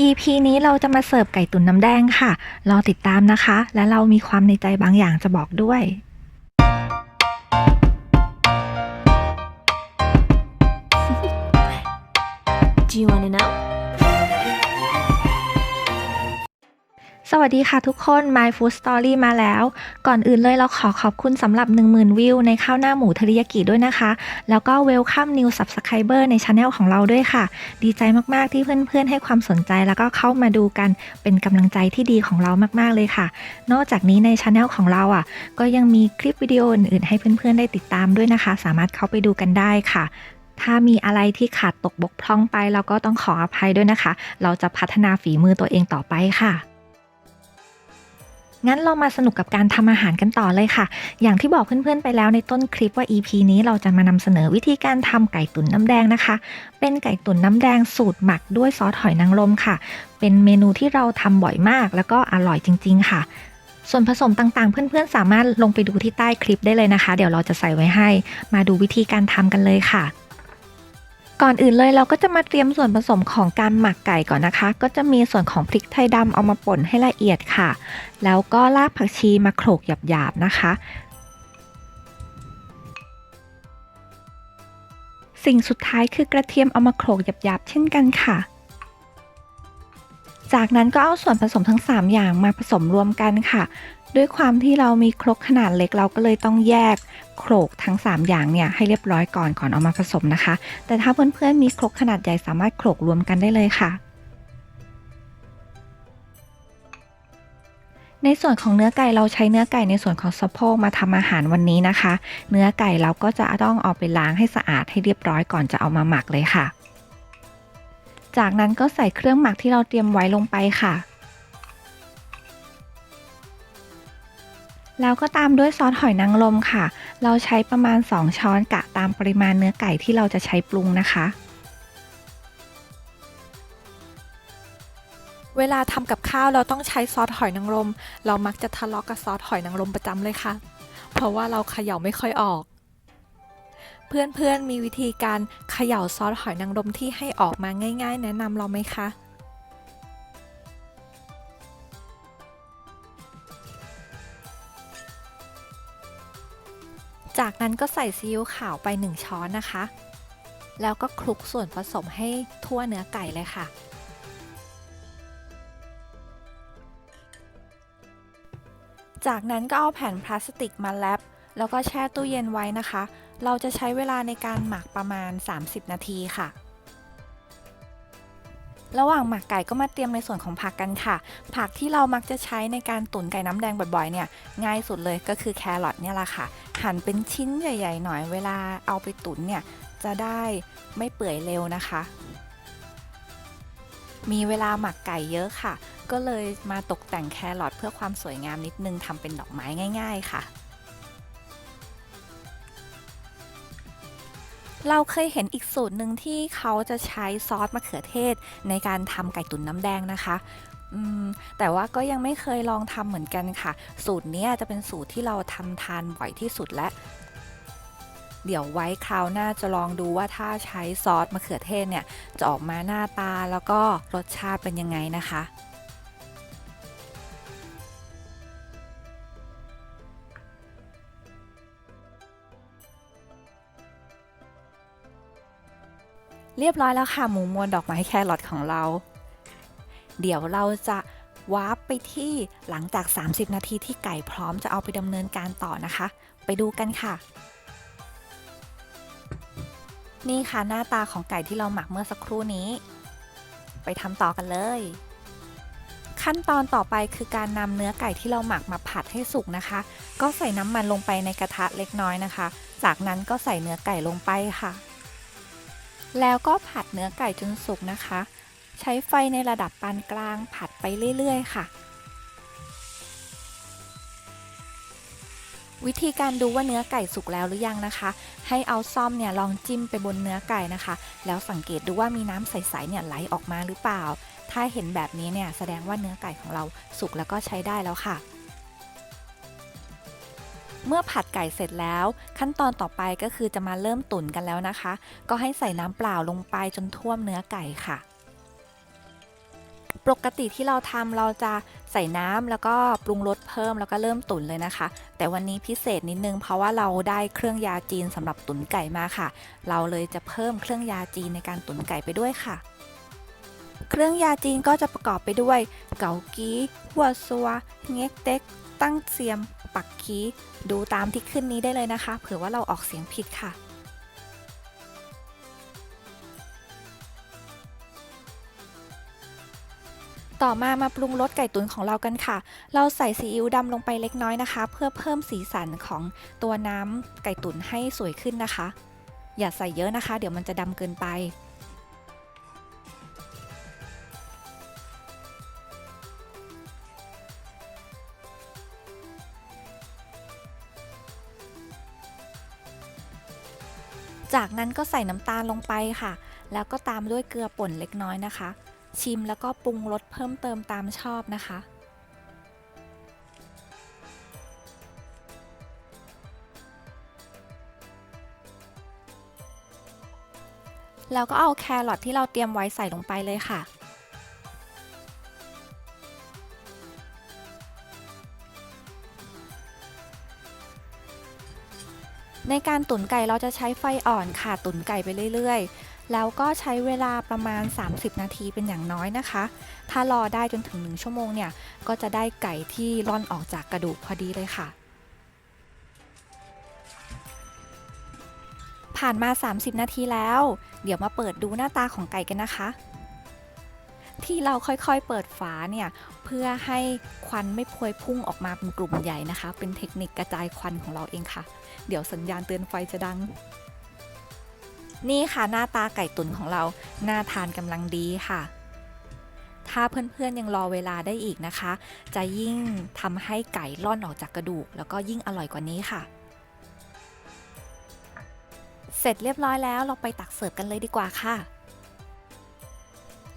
EP นี้เราจะมาเสิร์ฟไก่ตุ๋นน้ำแดงค่ะ รอติดตามนะคะ และเรามีความในใจบางอย่างจะบอกด้วย Do you want to know? สวัสดีค่ะทุกคน My Food Story มาแล้ว ก่อนอื่นเลยเราขอขอบคุณสำหรับ 10,000 วิวในข้าวหน้าหมูเทริยากิด้วยนะคะ แล้วก็ Welcome New Subscriber ในช anel ของเราด้วยค่ะ ดีใจมาก ๆ ที่เพื่อน ๆ ให้ความสนใจแล้วก็เข้ามาดูกันเป็นกำลังใจที่ดีของเรามาก ๆ เลยค่ะ นอกจากนี้ในช anel ของเราอะ ก็ยังมีคลิปวิดีโออื่น ๆ ให้เพื่อน ๆ ได้ติดตามด้วยนะคะ สามารถเข้าไปดูกันได้ค่ะถ้ามีอะไรที่ขาดตกบกพร่องไป เราก็ต้องขออภัยด้วยนะคะ เราจะพัฒนาฝีมือตัวเองต่อไปค่ะ งั้นเรามาสนุกกับการทำอาหารกันต่อเลยค่ะ อย่างที่บอกเพื่อนๆไปแล้วในต้นคลิปว่า EP นี้เราจะมานำเสนอวิธีการทำไก่ตุ๋นน้ำแดงนะคะ เป็นไก่ตุ๋นน้ำแดงสูตรหมักด้วยซอสหอยนางรมค่ะ เป็นเมนูที่เราทำบ่อยมาก แล้วก็อร่อยจริง ๆ ค่ะ ส่วนผสมต่างๆ เพื่อนๆ สามารถลงไปดูที่ใต้คลิปได้เลยนะคะ เดี๋ยวเราจะใส่ไว้ให้ มาดูวิธีการทำกันเลยค่ะ ก่อนอื่นเลยเราก็จะมาเตรียมส่วนผสมของการหมักไก่ก่อนนะคะ ก็จะมีส่วนของพริกไทยดำเอามาป่นให้ละเอียดค่ะ แล้วก็รากผักชีมาโขลกหยาบๆนะคะสิ่งสุดท้ายคือกระเทียมเอามาโขลกหยาบๆ เช่นกันค่ะ จากนั้นก็เอาส่วนผสมทั้ง 3 อย่างมาผสมรวมกันค่ะ ด้วยความที่เรามีครกขนาดเล็กเราก็เลยต้องแยกโขลกทั้ง 3 อย่างเนี่ยให้เรียบร้อยก่อนก่อนเอามาผสมนะคะ แต่ถ้าเพื่อนๆมีครกขนาดใหญ่สามารถโขลกรวมกันได้เลยค่ะ ในส่วนของเนื้อไก่เราใช้เนื้อไก่ในส่วนของสะโพกมาทำอาหารวันนี้นะคะ เนื้อไก่เราก็จะต้องเอาไปล้างให้สะอาดให้เรียบร้อยก่อนจะเอามาหมักเลยค่ะ จากนั้นก็ใส่เครื่องหมักที่เราเตรียมไว้ลงไปค่ะ แล้วก็ตามด้วยซอสหอยนางรมค่ะ เราใช้ประมาณ 2 ช้อนกะตามปริมาณเนื้อไก่ที่เราจะใช้ปรุงนะคะ เวลาทำกับข้าวเราต้องใช้ซอสหอยนางรม เรามักจะทะเลาะกับซอสหอยนางรมประจำเลยค่ะ เพราะว่าเราเขย่าไม่ค่อยออก เพื่อนๆมีวิธีการเขย่าซอสหอยนางรมที่ให้ออกมาง่าย ๆ แนะนำเราไหมคะ จากนั้นก็ใส่ซีอิ๊วขาวไป 1 ช้อนนะคะ แล้วก็คลุกส่วนผสมให้ทั่วเนื้อไก่เลยค่ะ จากนั้นก็เอาแผ่นพลาสติกมาแรปแล้วก็แช่ตู้เย็นไว้นะคะ เราจะใช้เวลาในการหมักประมาณ 30 นาทีค่ะ ระหว่างหมักไก่ก็มาเตรียมในส่วนของผักกันค่ะ ผักที่เรามักจะใช้ในการตุ๋นไก่น้ำแดงบ่อยๆเนี่ยง่ายสุดเลยก็คือแครอทเนี่ยแหละค่ะ หั่นเป็นชิ้นใหญ่ๆหน่อยเวลาเอาไปตุ๋นเนี่ยจะได้ไม่เปื่อยเร็วนะคะ มีเวลาหมักไก่เยอะค่ะ ก็เลยมาตกแต่งแครอทเพื่อความสวยงามนิดนึงทำเป็นดอกไม้ง่าย ๆ ค่ะ เราเคยเห็นอีกสูตรหนึ่งที่เขาจะใช้ซอสมะเขือเทศ ในการทำไก่ตุ๋นน้ำแดงนะคะแต่ว่าก็ยังไม่เคยลองทำเหมือนกันค่ะ สูตรนี้จะเป็นสูตรที่เราทำทานบ่อยที่สุดและ เดี๋ยวไว้คราวหน้าจะลองดูว่าถ้าใช้ซอสมะเขือเทศเนี่ย จะออกมาหน้าตาแล้วก็รสชาติเป็นยังไงนะคะ เรียบร้อยแล้วค่ะหมูมวนดอกไม้แครอทของเรา เดี๋ยวเราจะวาร์ปไปที่หลังจาก 30 นาทีที่ไก่พร้อมจะเอาไปดำเนินการต่อนะคะ ไปดูกันค่ะ นี่ค่ะหน้าตาของไก่ที่เราหมักเมื่อสักครู่นี้ ไปทำต่อกันเลย ขั้นตอนต่อไปคือการนำเนื้อไก่ที่เราหมักมาผัดให้สุกนะคะ ก็ใส่น้ำมันลงไปในกระทะเล็กน้อยนะคะ จากนั้นก็ใส่เนื้อไก่ลงไปค่ะ แล้วก็ผัดเนื้อไก่จนสุกนะคะ ใช้ไฟในระดับปานกลางผัดไปเรื่อยๆค่ะ วิธีการดูว่าเนื้อไก่สุกแล้วหรือยังนะคะ ให้เอาซ่อมเนี่ยลองจิ้มไปบนเนื้อไก่นะคะ แล้วสังเกตดูว่ามีน้ำใสๆเนี่ยไหลออกมาหรือเปล่า ถ้าเห็นแบบนี้เนี่ยแสดงว่าเนื้อไก่ของเราสุกแล้วก็ใช้ได้แล้วค่ะ เมื่อผัดไก่เสร็จแล้ว ขั้นตอนต่อไปก็คือจะมาเริ่มตุ๋นกันแล้วนะคะ ก็ให้ใส่น้ำเปล่าลงไปจนท่วมเนื้อไก่ค่ะ ปกติที่เราทำเราจะใส่น้ำแล้วก็ปรุงรสเพิ่มแล้วก็เริ่มตุ๋นเลยนะคะ แต่วันนี้พิเศษนิดนึงเพราะว่าเราได้เครื่องยาจีนสำหรับตุ๋นไก่มาค่ะ เราเลยจะเพิ่มเครื่องยาจีนในการตุ๋นไก่ไปด้วยค่ะเครื่องยาจีนก็จะประกอบไปด้วย เกากีหัวซัว เง็กเต็ก ตั้งเซียม ปักคีดูตามที่ขึ้นนี้ได้เลยนะคะ เผื่อว่าเราออกเสียงผิดค่ะ ต่อมามาปรุงรสไก่ตุ๋นของเรากันค่ะ เราใส่ซีอิ๊วดำลงไปเล็กน้อยนะคะ เพื่อเพิ่มสีสันของตัวน้ำไก่ตุ๋นให้สวยขึ้นนะคะ อย่าใส่เยอะนะคะ เดี๋ยวมันจะดำเกินไป จากนั้นก็ใส่น้ำตาลลงไปค่ะ แล้วก็ตามด้วยเกลือป่นเล็กน้อยนะคะ ชิมแล้วก็ปรุงรสเพิ่มเติมตามชอบนะคะแล้วก็เอาแครอทที่เราเตรียมไว้ใส่ลงไปเลยค่ะ ในการตุ๋นไก่เราจะใช้ไฟอ่อนค่ะตุ๋นไก่ไปเรื่อยๆ แล้วก็ใช้เวลาประมาณ 30 นาทีเป็นอย่างน้อยนะคะ ถ้ารอได้จนถึง 1 ชั่วโมงเนี่ย ก็จะได้ไก่ที่ร่อนออกจากกระดูกพอดีเลยค่ะ ผ่านมา 30 นาทีแล้ว เดี๋ยวมาเปิดดูหน้าตาของไก่กันนะคะ ที่เราค่อยๆเปิดฝาเนี่ยเพื่อให้ควันไม่พวยพุ่งออกมาเป็นกลุ่มใหญ่นะคะ เป็นเทคนิคกระจายควันของเราเองค่ะ เดี๋ยวสัญญาณเตือนไฟจะดัง นี่ค่ะหน้าตาไก่ตุ๋นของเราน่าทานกำลังดีค่ะถ้าเพื่อนๆยังรอเวลาได้อีกนะคะ จะยิ่งทำให้ไก่ล่อนออกจากกระดูก แล้วก็ยิ่งอร่อยกว่านี้ค่ะ เสร็จเรียบร้อยแล้วเราไปตักเสิร์ฟกันเลยดีกว่าค่ะ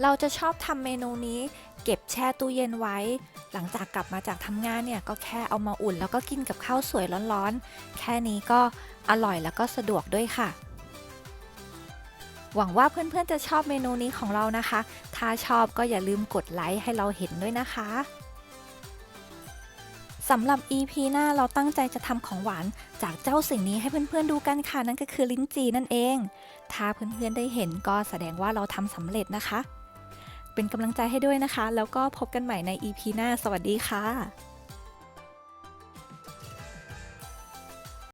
เราจะชอบทำเมนูนี้ เก็บแช่ตู้เย็นไว้ หลังจากกลับมาจากทำงานเนี่ยก็แค่เอามาอุ่น แล้วก็กินกับข้าวสวยร้อนๆ แค่นี้ก็อร่อยแล้วก็สะดวกด้วยค่ะ หวังว่าเพื่อนๆจะชอบเมนูนี้ของเรานะคะ ถ้าชอบก็อย่าลืมกดไลค์ให้เราเห็นด้วยนะคะสำหรับ EP หน้าเราตั้งใจจะทำของหวานจากเจ้าสิ่งนี้ให้เพื่อนๆดูกันค่ะ นั่นก็คือลิ้นจีนั่นเอง ถ้าเพื่อนๆได้เห็นก็แสดงว่าเราทำสำเร็จนะคะ เป็นกำลังใจให้ด้วยนะคะ แล้วก็พบกันใหม่ใน EP หน้า สวัสดีค่ะ